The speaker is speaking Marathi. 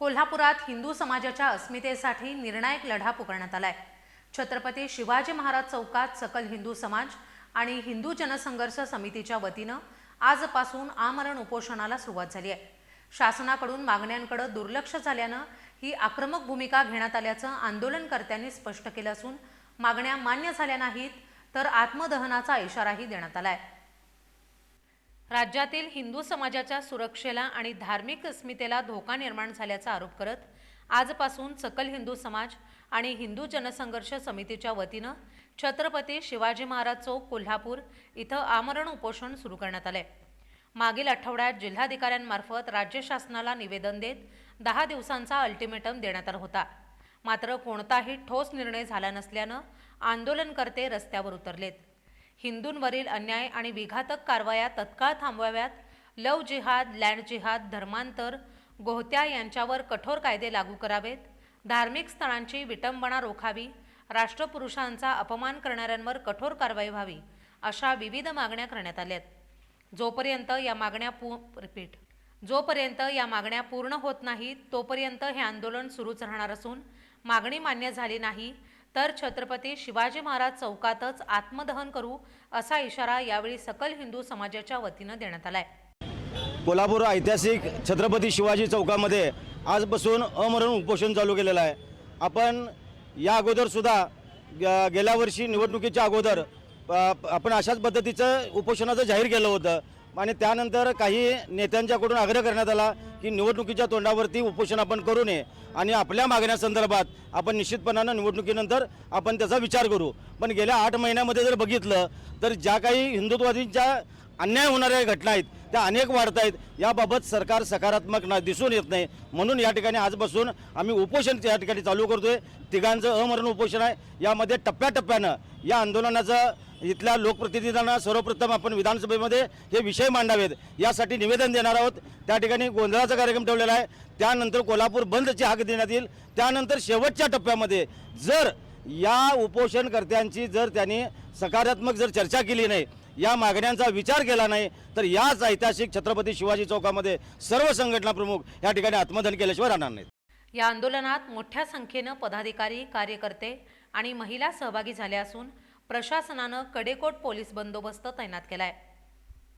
कोल्हापुरात हिंदू समाजाच्या अस्मितेसाठी निर्णायक लढा पुकारण्यात आलाय. छत्रपती शिवाजी महाराज चौकात सकल हिंदू समाज आणि हिंदू जनसंघर्ष समितीच्या वतीनं आजपासून आमरण उपोषणाला सुरुवात झाली आहे. शासनाकडून मागण्यांकडे दुर्लक्ष झाल्यानं ही आक्रमक भूमिका घेण्यात आल्याचं आंदोलनकर्त्यांनी स्पष्ट केलं असून मागण्या मान्य झाल्या नाहीत तर आत्मदहनाचा इशाराही देण्यात आला आहे राज्यातील हिंदू समाजाच्या सुरक्षेला आणि धार्मिक अस्मितेला धोका निर्माण झाल्याचा आरोप करत आजपासून सकल हिंदू समाज आणि हिंदू जनसंघर्ष समितीच्या वतीनं छत्रपती शिवाजी महाराज चौक कोल्हापूर इथं आमरण उपोषण सुरू करण्यात आलंय. मागील आठवड्यात जिल्हाधिकाऱ्यांमार्फत राज्य शासनाला निवेदन देत दहा दिवसांचा अल्टिमेटम देण्यात आला होता. मात्र कोणताही ठोस निर्णय झाला नसल्यानं आंदोलनकर्ते रस्त्यावर उतरलेत. हिंदूंवरील अन्याय आणि विघातक कारवाया तत्काळ थांबवाव्यात. लव जिहाद लँड जिहाद धर्मांतर गोहत्या यांच्यावर कठोर कायदे लागू करावेत. धार्मिक स्थळांची विटंबना रोखावी. राष्ट्रपुरुषांचा अपमान करणाऱ्यांवर कठोर कारवाई व्हावी अशा विविध मागण्या करण्यात आल्यात. जोपर्यंत या मागण्या पू रिपीट. जोपर्यंत या मागण्या पूर्ण होत नाहीत तोपर्यंत हे आंदोलन सुरूच राहणार असून मागणी मान्य झाली नाही तर छत्रपती शिवाजी महाराज चौकातच आत्मदहन करू असा इशारा यावेळी सकल हिंदू समाजाच्या वतीनं देण्यात आलाय. कोल्हापूर ऐतिहासिक छत्रपती शिवाजी चौकामध्ये आजपासून अमरण उपोषण चालू केलेलं आहे. आपण या अगोदरसुद्धा ग- गेल्या वर्षी निवडणुकीच्या अगोदर आपण अशाच पद्धतीचं उपोषणाचं जाहीर केलं होतं. आणि त्यानंतर काही नेत्यांच्याकडून आग्रह करण्यात आला की निवडणुकीच्या तोंडावरती उपोषण आपण करू नये. आणि आपल्या मागण्यासंदर्भात आपण निश्चितपणानं निवडणुकीनंतर आपण त्याचा विचार करू. पण गेल्या आठ महिन्यामध्ये जर बघितलं तर ज्या काही हिंदुत्वादींच्या अन्याय होणाऱ्या घटना आहेत त्या अनेक वाढत आहेत. याबाबत सरकार सकारात्मक ना दिसून येत नाही. म्हणून या ठिकाणी आजपासून आम्ही उपोषण या ठिकाणी चालू करतोय. तिघांचं अमरण उपोषण आहे. यामध्ये टप्प्याटप्प्यानं या आंदोलनाचं इथल्या लोकप्रतिनिधींना सर्वप्रथम आपण विधानसभेमध्ये हे विषय मांडावेत. यासाठी निवेदन देणार आहोत. त्या ठिकाणी गोंधळाचा कार्यक्रम ठेवलेला आहे. त्यानंतर कोल्हापूर बंदची हाक देण्यात येईल. त्यानंतर शेवटच्या टप्प्यामध्ये जर या उपोषणकर्त्यांची जर त्यांनी सकारात्मक जर चर्चा केली नाही या मागण्यांचा विचार केला नाही तर याच ऐतिहासिक छत्रपती शिवाजी चौकामध्ये सर्व संघटना प्रमुख या ठिकाणी आत्मधन केल्याशिवाय राहणार नाहीत. या आंदोलनात मोठ्या संख्येनं पदाधिकारी कार्यकर्ते आणि महिला सहभागी झाल्या असून प्रशासनानं कडेकोट पोलीस बंदोबस्त तैनात केला आहे